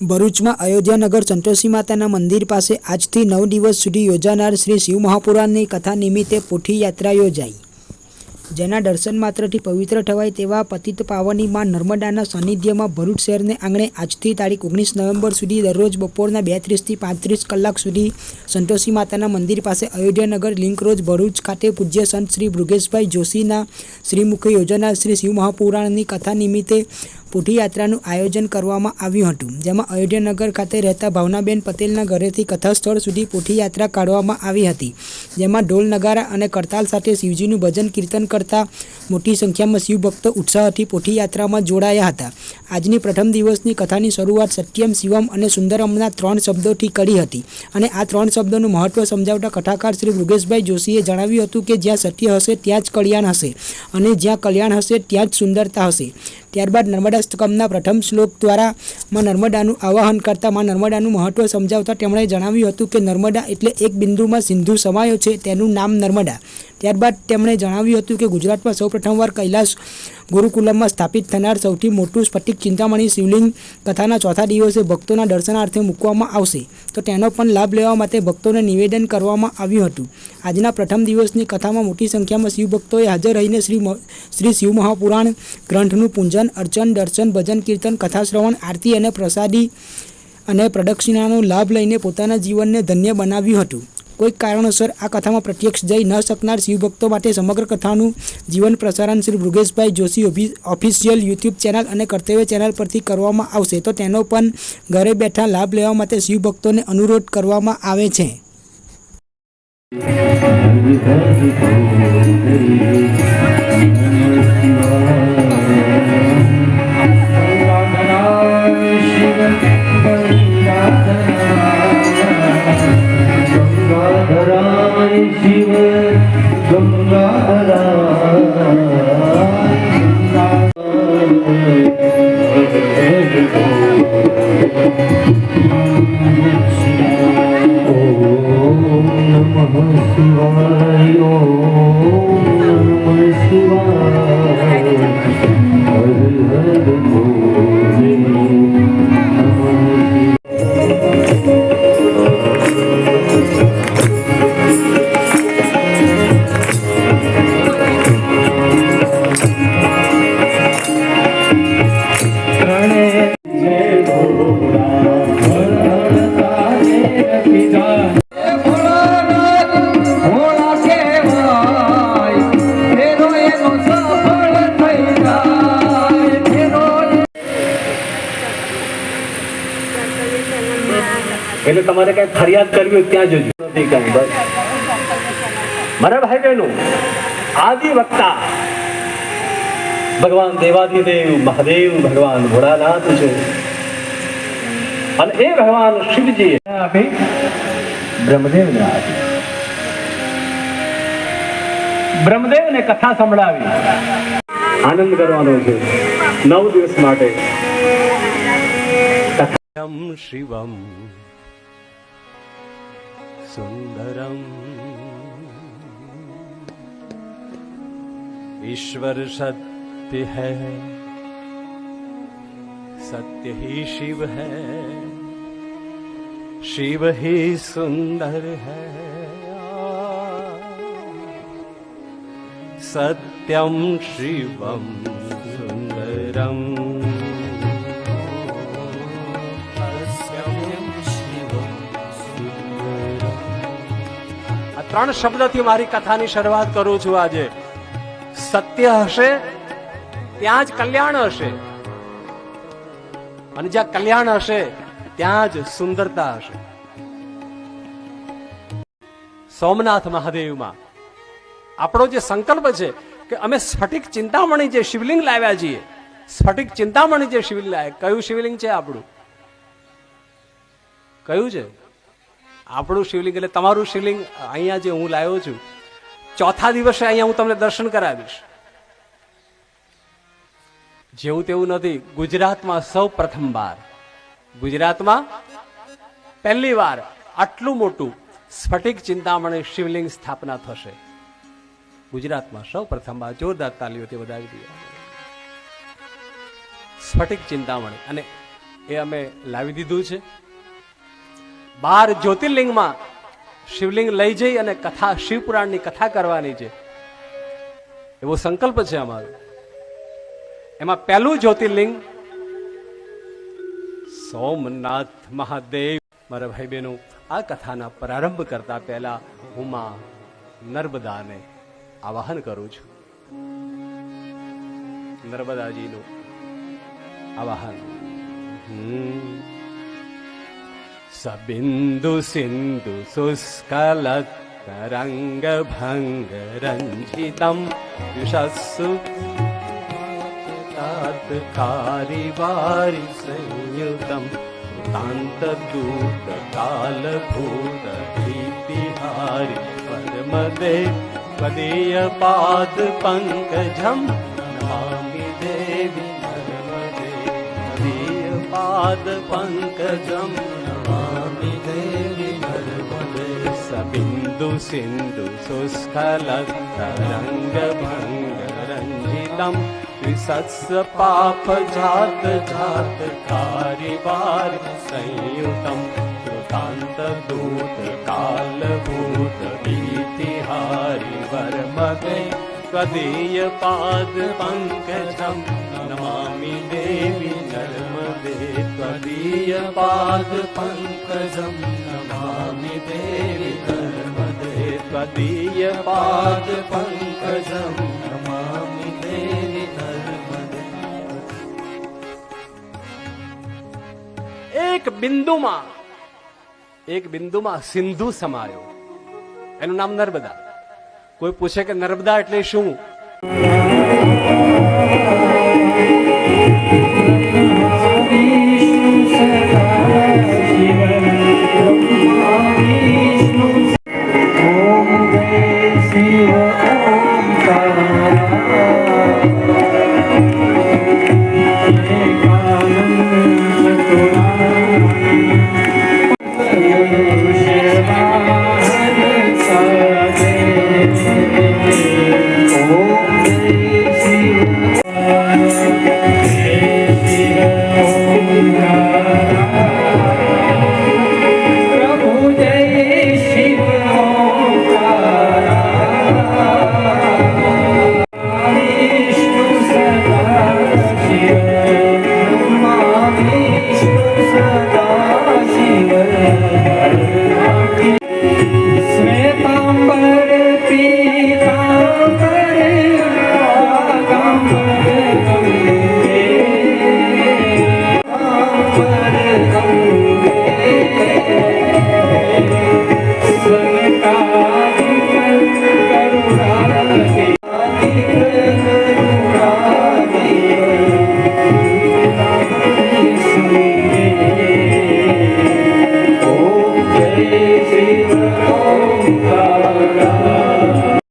ભરૂચમાં અયોધ્યાનગર સંતોષી માતાના મંદિર પાસે આજથી નવ દિવસ સુધી યોજાનાર શ્રી શિવ મહાપુરાણની કથા નિમિત્તે પોઠી યાત્રા યોજાઈ. જેના દર્શન માત્રથી પવિત્ર થવાય તેવા પતિત પાવની માં નર્મદાના સાનિધ્યમાં ભરૂચ શહેરને આંગણે આજથી તારીખ ઓગણીસ નવેમ્બર સુધી દરરોજ બપોરના બે ત્રીસથી પાંત્રીસ કલાક સુધી સંતોષી માતાના મંદિર પાસે અયોધ્યાનગર લિંક રોડ ભરૂચ ખાતે પૂજ્ય સંત શ્રી ભૃગેશભાઈ જોશીના શ્રીમુખે યોજાનાર શ્રી શિવ મહાપુરાણની કથા નિમિત્તે યાત્રાનું આયોજન કરવામાં આવ્યું હતું, જેમાં અયોધ્યાનગર ખાતે રહેતા ભાવનાબેન પટેલના ઘરેથી કથા સ્થળ સુધી યાત્રા કાઢવામાં આવી હતી, જેમાં ઢોલ નગારા અને કરતાલ સાથે શિવજીનું ભજન કીર્તન કરતા મોટી સંખ્યામાં શિવભક્તો ઉત્સાહથી યાત્રામાં જોડાયા હતા. આજની પ્રથમ દિવસની કથાની શરૂઆત સત્યમ, શિવમ અને સુંદરમના ત્રણ શબ્દોથી કરી હતી અને આ ત્રણ શબ્દોનું મહત્વ સમજાવતા કથાકાર શ્રી મૃગેશભાઈ જોશીએ જણાવ્યું હતું કે જ્યાં સત્ય હશે ત્યાં જ કલ્યાણ હશે અને જ્યાં કલ્યાણ હશે ત્યાં જ સુંદરતા હશે. ત્યારબાદ નર્મદા સ્તકમના પ્રથમ શ્લોક દ્વારા માં નર્મદાનું આવાહન કરતા માં નર્મદાનું મહત્વ સમજાવતા તેમણે જણાવ્યું હતું કે નર્મદા એટલે એક બિંદુમાં સિંધુ સમાયો છે, તેનું નામ નર્મદા. ત્યારબાદ તેમણે જણાવ્યું હતું કે ગુજરાતમાં સૌ પ્રથમવાર કૈલાસ ગુરુકુલમમાં સ્થાપિત થનાર સૌથી મોટું સ્ફટિક ચિંતામણી શિવલિંગ કથાના ચોથા દિવસે ભક્તોના દર્શનાર્થે મૂકવામાં આવશે. તો તેનો પણ લાભ લેવા માટે ભક્તોને નિવેદન કરવામાં આવ્યું હતું. આજના પ્રથમ દિવસની કથામાં મોટી સંખ્યામાં શિવભક્તોએ હાજર રહીને શ્રી શ્રી શિવ મહાપુરાણ ગ્રંથનું પૂજન, અર્ચન, દર્શન ભજન કીર્તન કથા શ્રવણ આરતી અને પ્રસાદી અને પ્રદક્ષિણાનો લાભ લઈને પોતાના જીવનને ધન્ય બનાવ્યું હતું કોઈક કારણોસર આ કથામાં પ્રત્યક્ષ જઈ ન શકનાર શિવભક્તો માટે સમગ્ર કથાનું જીવન પ્રસારણ Shri Mrugeshbhai Joshi official YouTube channel અને કર્તવ્ય ચેનલ પરથી કરવામાં આવશે તો તેનો પણ ઘરે બેઠા લાભ લેવા માટે શિવભક્તોને અનુરોધ કરવામાં આવે છે ગંગાધરાય शिव गंगा ओ नमः शिवाय। ओ તમારે કઈ ફરિયાદ કરવી હોય ત્યાં જજો. નથી કઈ બસ. મારા ભાઈ બહેનો આદિવક્તા ભગવાન દેવાદિદેવ, મહાદેવ, ભગવાન ભોળાનાથ છે. અને એ ભગવાન શિવજી આપી બ્રહ્મદેવને આપી. બ્રહ્મદેવને કથા સંભળાવી. આનંદ કરવાનો છે નવ દિવસ માટે. શિવમ. सुन्दरम् ईश्वर सत्य है सत्य ही शिव है शिव ही सुंदर है सत्यम शिवम सुंदरम ત્રણ શબ્દથી મારી કથાની શરૂઆત કરું છું આજે. સત્ય હશે, ત્યાં જ કલ્યાણ હશે. અને જ્યાં કલ્યાણ હશે, ત્યાં જ સુંદરતા હશે. સોમનાથ મહાદેવમાં આપણો જે સંકલ્પ છે કે અમે સ્ફટિક ચિંતામણી જે શિવલિંગ લાવ્યા છીએ, સ્ફટિક ચિંતામણી જે શિવલિંગ લાવ્યા, કયું શિવલિંગ છે આપણું? કયું છે? આપણું શિવલિંગ એટલે તમારું શિવલિંગ, અહીંયા જે હું લાવ્યો છું, ચોથા દિવસે અહીંયા હું તમને દર્શન કરાવીશ. જેવું તેવું નથી, ગુજરાતમાં સૌ પ્રથમ વાર. ગુજરાતમાં પહેલી વાર આટલું મોટું સ્ફટિક ચિંતામણી શિવલિંગ સ્થાપના થશે. ગુજરાતમાં સૌ પ્રથમવાર જોરદાર જોરદાર તાલીઓથી વધાવી દઈએ સ્ફટિક ચિંતામણી, અને એ અમે લાવી દીધું છે. બાર જ્યોતિર્લિંગમાં શિવલિંગ લઈ જઈ અને કથા, શિવપુરાણની કથા કરવાની છે. એવો સંકલ્પ છે અમારો. એમાં પહેલું જ્યોતિર્લિંગ, સોમનાથ મહાદેવ. મારા ભાઈ બહેનો આ કથાના પ્રારંભ કરતા પહેલા હું માં નર્મદાને આવાહન કરું છું. નર્મદાજીનું આવાહન. હમ. बिन्दु सिन्धु सुस्कलरङ्गभङ्गरञ्जितम् युशस्सु तात् कारिवारि संयुतंलपूर प्रीतिहारि पद्मदे पदेयपाद पङ्कजं देवी पदीयपाद पङ्कजम् िन्दु सिन्दु सुस्खल रङ्गभङ्ग रङ्गलं सत्स पाप जात जात कारिवार संयुतं दूतकालभूत भीतिहारि वर्मदेयपाद पङ्कजं नमामि देवि नर्मदे। ત્વદીય પાદ પંકજમ નમામિ દેવી નર્મદે ત્વદીય પાદ પંકજમ નમામિ દેવી નર્મદે એક બિંદુમાં એક બિંદુમાં સિંધુ સમાયો એનું નામ નર્મદા. કોઈ પૂછે કે નર્મદા એટલે શું?